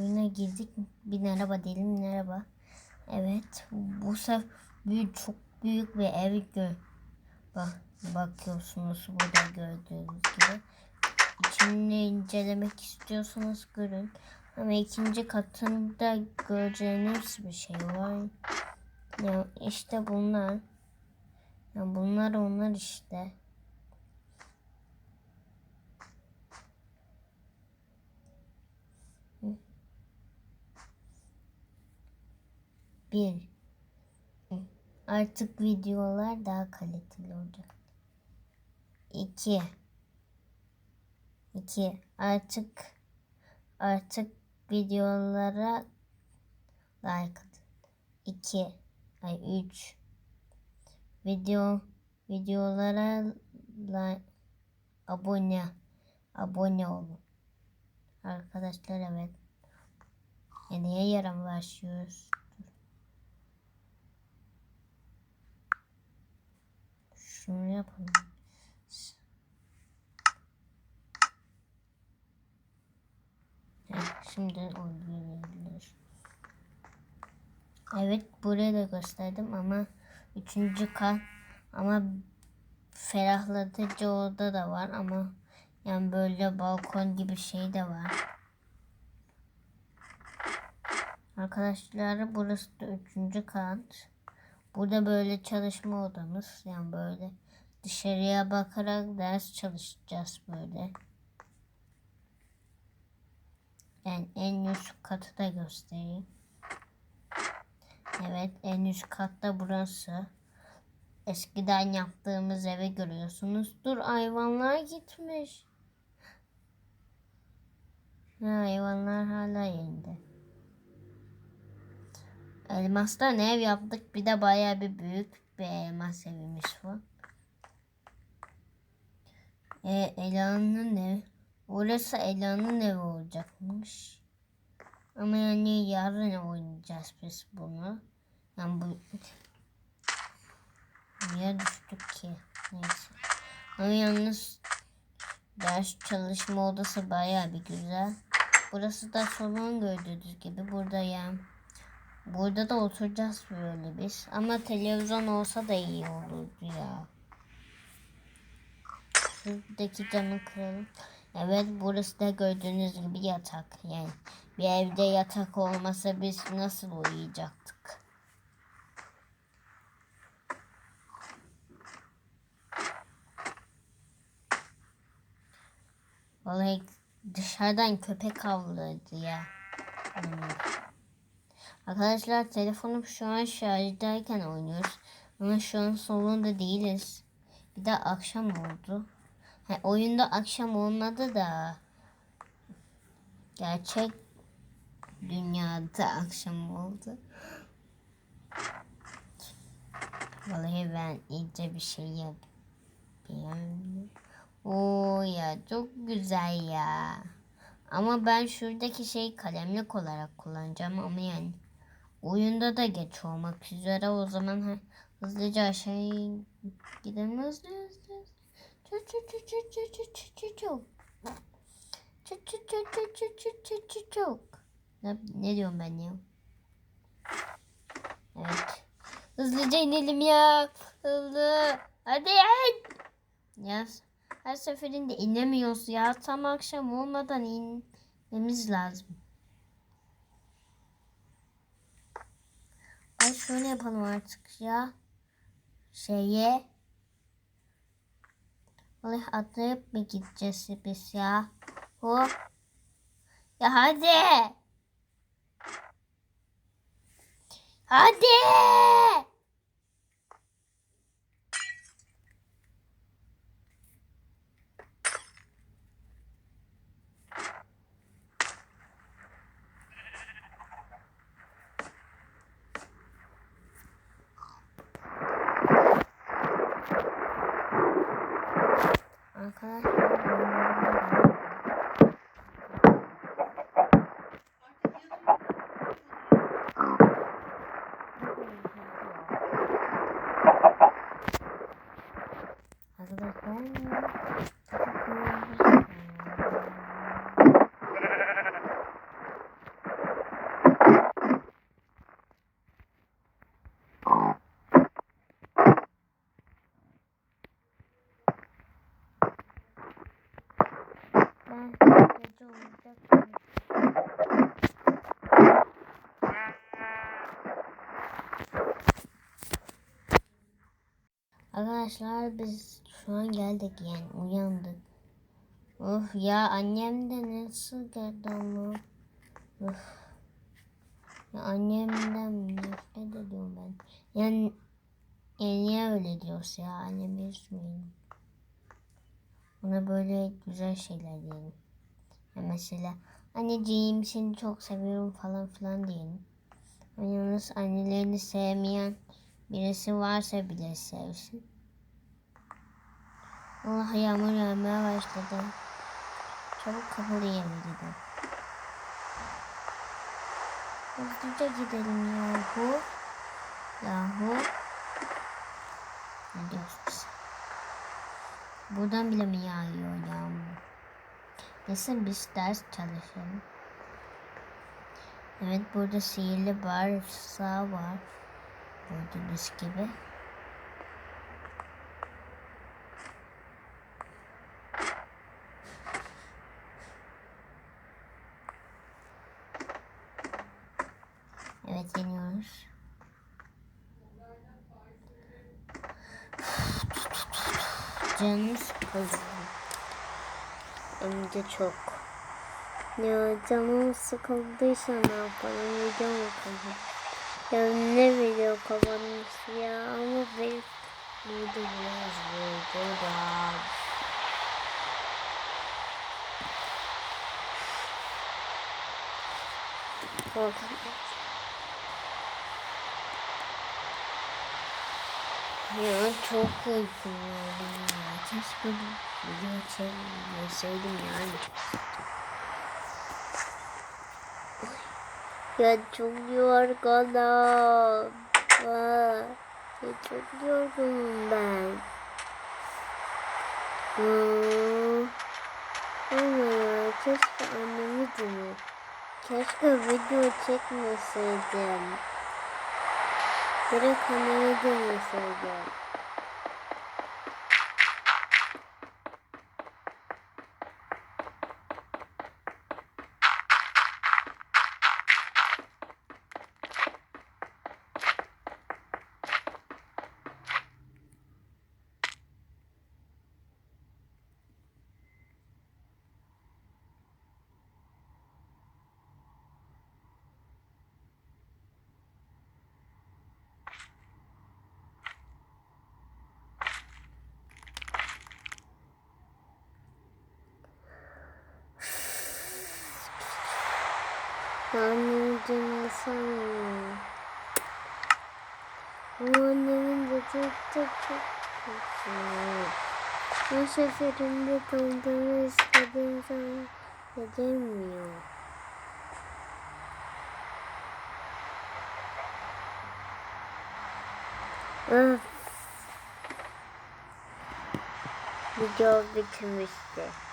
Oyuna girdik. Bir merhaba diyelim. Merhaba. Evet. Bu sefer büyük, çok büyük bir ev gör. Bak, bakıyorsunuz burada gördüğünüz gibi. İçini incelemek istiyorsanız görün. Ama ikinci katında göreceğiniz bir şey var. Ya işte bunlar. Ya bunlar onlar işte. Bir. Artık videolar daha kaliteli olacak. İki. İki. Artık artık videolara like atın. İki. Ay üç. Video videolara like abone abone olun. Arkadaşlar evet. Yeniye yarın başlıyoruz. Şunu yapalım. Evet, şimdi oynayabilir. Evet burayı da gösterdim ama üçüncü kat ama ferahlatıcı oda da var ama yani böyle balkon gibi şey de var. Arkadaşlar burası da üçüncü kat. Burada böyle çalışma odamız. Yani böyle dışarıya bakarak ders çalışacağız böyle. Yani en üst katı da göstereyim. Evet en üst katta burası. Eskiden yaptığımız evi görüyorsunuz. Dur hayvanlar gitmiş. Ha, hayvanlar hala yerinde. Elmastan ev yaptık. Bir de bayağı bir büyük bir elmas evimiz var. E, Ela'nın evi. Orası Ela'nın evi olacakmış. Ama yani yarın oynayacağız biz bunu. Yani bu... Niye düştük ki? Neyse. Ama yalnız ders çalışma odası bayağı bir güzel. Burası da salon gördüğünüz gibi. Burada yani Burada da oturacağız böyle biz. Ama televizyon olsa da iyi olurdu ya. Şuradaki camı kıralım. Evet burası da gördüğünüz gibi yatak. Yani bir evde yatak olmasa biz nasıl uyuyacaktık? Vallahi dışarıdan köpek avladı ya. Hmm. Arkadaşlar telefonum şu an şarjdayken oynuyoruz. Ama şu an sonunda değiliz. Bir de akşam oldu. Ha, oyunda akşam olmadı da. Gerçek dünyada akşam oldu. Vallahi ben iyice bir şey yapayım. Oo ya çok güzel ya. Ama ben şuradaki şeyi kalemlik olarak kullanacağım ama yani oyunda da geç olmak üzere o zaman hızlıca aşağıya gidelim hızlı hızlı. Çok çok çok çok çok çok çok çok çok. Çok çok çok çok çok çok çok çok çok. Ne, ne diyorum ben ya? Evet. Hızlıca inelim ya. Hızlı. Hadi hadi. Ya her seferinde inemiyoruz ya. Tam akşam olmadan inmemiz lazım. Ay şöyle yapalım artık ya. Şeye. Vallahi atlayıp mı gideceğiz biz ya? Hop. Ya hadi. Hadi. Arkadaşlar. Arkadaşlar. Biz şu an geldik yani uyandık. Of ya annem de nasıl geldi ama. Of. Ya annemden nefret ediyorum ben. Yani, yani niye öyle diyorsa ya annemi üzmeyin. Ona böyle güzel şeyler diyelim. Ya mesela anneciğim seni çok seviyorum falan filan diyelim. Ama Yalnız annelerini sevmeyen birisi varsa bile sevsin. Allah yağmur yağmaya başladı. Çabuk kapalıyım dedim. Hızlıca gidelim yahu. Yahu. Ne diyorsun Buradan bile mi yağıyor yağmur? Neyse biz ders çalışalım. Evet burada sihirli bar sağ var. Gördüğünüz gibi. Evet yeniyoruz. Canım sıkıldı. Hem de çok. Ya canım sıkıldıysa ne yapalım? Video mu kapat? Ya ne video kapanmış ya ama ben burada biraz burada. Korkun. Ya çok uykum var ya. Keşke video çekmeseydim yani. Ya çok yorgunum. Aa, ya çok yorgunum ben. Aa, ama ya keşke annemi dinle. Keşke video çekmeseydim. Direkt annemi dinleseydim. Canını sanmıyorum. Ama annemin de çok çok çok kötü. Her seferinde dondurma istediğim zaman edemiyor. Öf. Video bitmişti.